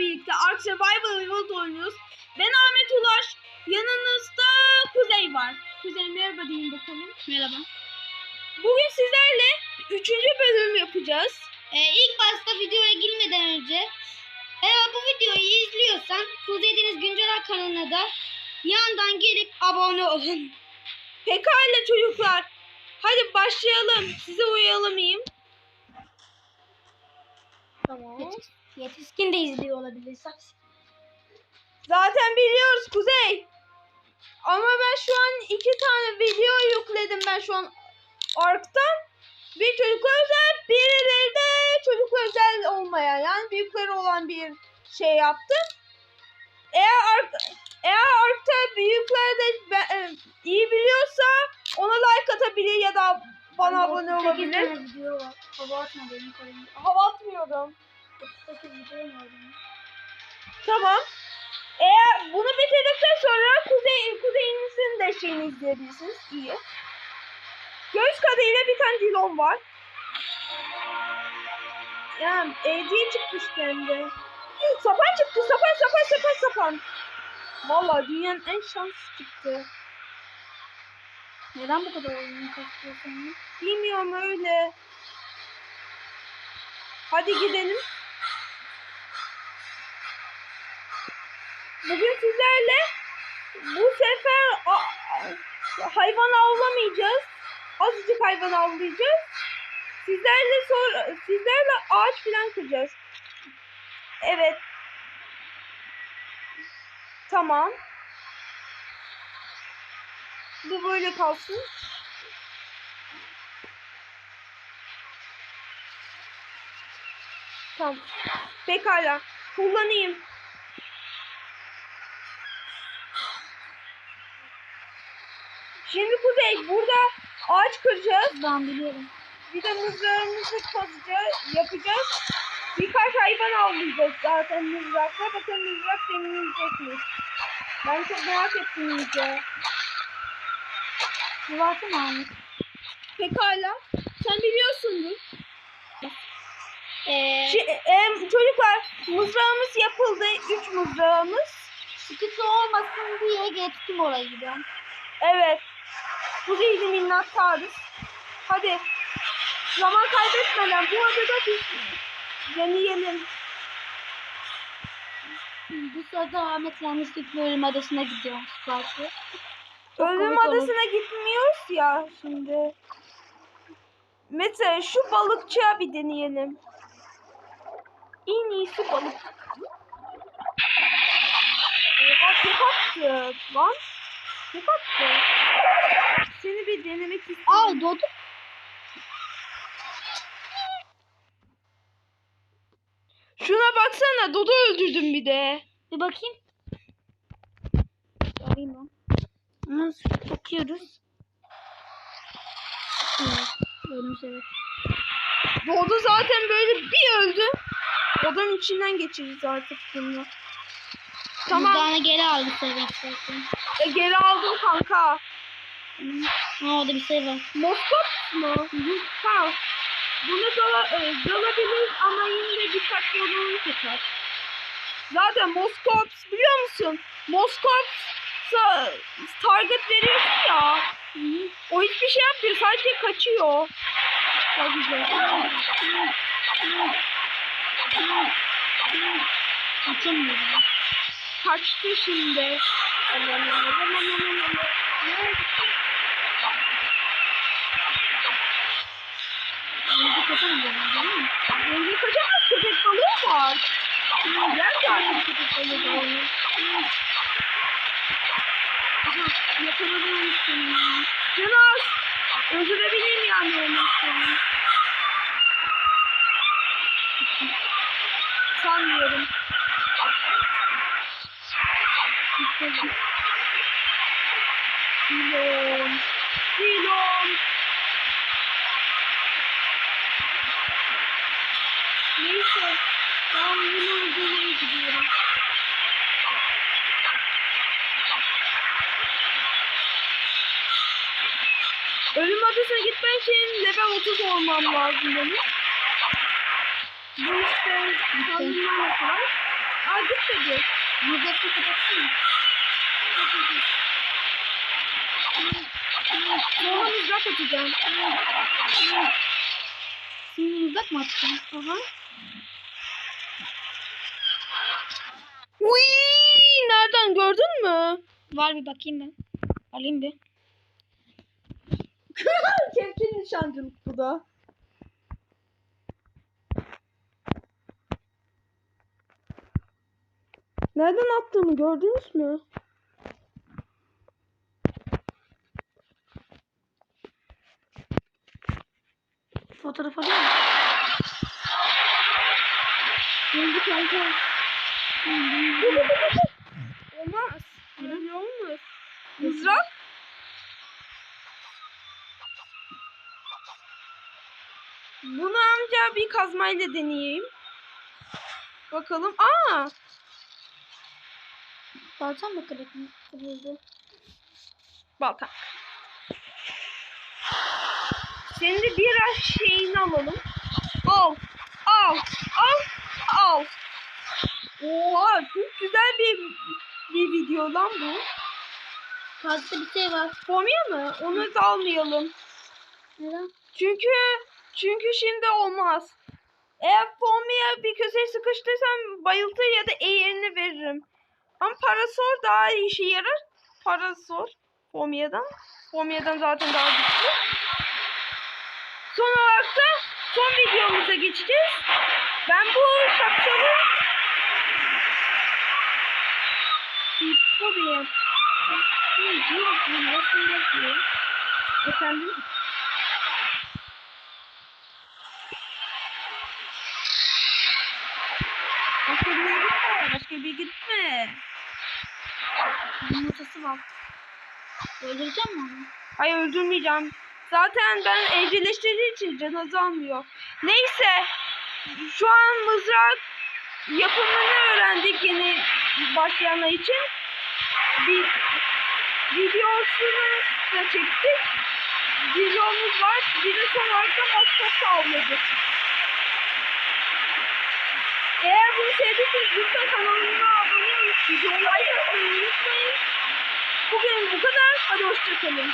birlikte Ark Survival Evolved oynuyoruz. Ben Ahmet Ulaş. Yanınızda Kuzey var. Kuzey merhaba deyin bakalım. Merhaba. Bugün sizlerle 3. bölüm yapacağız. Ee, ilk başta videoya girmeden önce eğer bu videoyu izliyorsan Kuzey Deniz Güncel kanalına da yandan gelip abone olun. Pekala çocuklar. Hadi başlayalım. Size uyalamayayım. Tamam. Yetiş- yetişkin de izliyor olabilirsin. Zaten biliyoruz Kuzey. Ama ben şu an iki tane video yükledim ben şu an Ark'tan. Bir çocuklar özel, birileri de çocuklar özel olmayan yani büyükleri olan bir şey yaptım. Eğer Ark, eğer Ark'ta büyükler de e, iyi biliyorsa ona like atabilir ya da bana abone olabilir. Hava atma benim karım. Hava atmıyorum. 38 video var benim. Tamam. Eğer bunu bitirdikten sonra kuzey kuzeyinizin de şeyini izleyebilirsiniz. İyi. Göz kadarıyla bir tane dilon var. Yani evciye çıkmıştı hem de. Sapan çıktı. Sapan sapan sapan sapan. Vallahi dünyanın en şanslı çıktı. Neden bu kadar oyunu kasıyorsun? Bilmiyorum öyle. Hadi gidelim. Bugün sizlerle bu sefer hayvan avlamayacağız. Azıcık hayvan avlayacağız. Sizlerle sonra sizlerle ağaç falan kıracağız. Evet. Tamam. Bu böyle kalsın. Tamam. Pekala. Kullanayım. Şimdi Kuzey burada ağaç kıracağız. Ben biliyorum. Bir de mızrağımızı kazacağız, yapacağız. Birkaç hayvan avlayacağız zaten mızrakla. Bakın mızrak denilecek mi? Ben çok merak ettim iyice. Bu varsa mı? Pekala. Sen biliyorsundur. Ee, Şi- em, çocuklar mızrağımız yapıldı. Üç mızrağımız. sıkıntı olmasın diye geçtim oraya gidiyorum. Evet. Kuzeyli minnettarız. Hadi. Zaman kaybetmeden bu adada biz deneyelim. Bu sırada Ahmet yanlışlıkla ölüm adasına gidiyormuş belki. Ölüm olur. adasına gitmiyoruz ya şimdi. Mesela şu balıkçıya bir deneyelim. En iyisi balık. Oha tek attı lan. Tek attı. Seni bir denemek istiyorum. Aa Dodo. Şuna baksana Dodo öldürdüm bir de. Bir bakayım. Arayayım ben. Nasıl bakıyoruz? Evet. Ölmüş evet. Dodo zaten böyle bir öldü. Odanın içinden geçiririz artık bunu. Tamam. Tamam. geri al bir sayı istersen. E, geri aldım kanka. Tamam. Ha orada bir sayı var. Moskop mu? Ha. Bunu dala, e, dalabilir ama yine de dikkatli olmanı tutar. Zaten Moskops biliyor musun? Moskops'a target veriyorsun ya. O hiçbir şey yapmıyor. Sadece kaçıyor. Çok güzel. Açamıyorum. Kaçtı şimdi. Değil mi? Rengi kaçamaz. Köpek balığı var. Gel zaten köpek balığı. Aha, yakaladım seni. Canas, öldürebilir yani olmazsa. Sanmıyorum. Dilon. Dilon. Neyse. Ben bunu öldürmeye gidiyorum. Ölüm adasına gitmek için level 30 olmam lazım benim. Bu işte sanırım ne kadar? Aa gitmedi. Mızrakla kapatsana. Sonra mızrak atacağım. Şimdi mızrak mı attın? Aha. Uy, nereden gördün mü? Var bir bakayım ben. Alayım bir. Nişancılık bu da. Nereden attığımı gördünüz mü? Fotoğraf alayım mı? Oldu kanka. Olmaz. Öyle olmaz. Mızrak. Bunu amca bir kazmayla deneyeyim. Bakalım. Aa! Baltam mı? Kırıldı. Balta. Senin de biraz şeyini alalım. Al. Al. Al. Al. Oha çok güzel bir bir video lan bu. Fazla bir şey var. Pomya mı? Onu da almayalım. Neden? Çünkü çünkü şimdi olmaz. Eğer Pomya'ya bir köşeye sıkıştırsam bayıltır ya da eğerini veririm. Ama parasol daha iyi işe yarar. Parasol Pomya'dan. Pomya'dan zaten daha güçlü. Son olarak da son videomuza geçeceğiz. Ben bu şapşalı Tabii. Efendim? Başka bir yere gitme. Yumurtası var. Öldüreceğim mi onu? Hayır öldürmeyeceğim. Zaten ben evcilleştirdiği için can azalmıyor. Neyse. Şu an mızrak yapımını öğrendik yeni başlayanlar için. Bir videosunu da çektik. Videomuz var. Bir de son olarak da maskot sağladık. Eğer bunu sevdiyseniz lütfen kanalıma abone olup videoyu like atmayı unutmayın. Bugün bu kadar. Hadi hoşçakalın.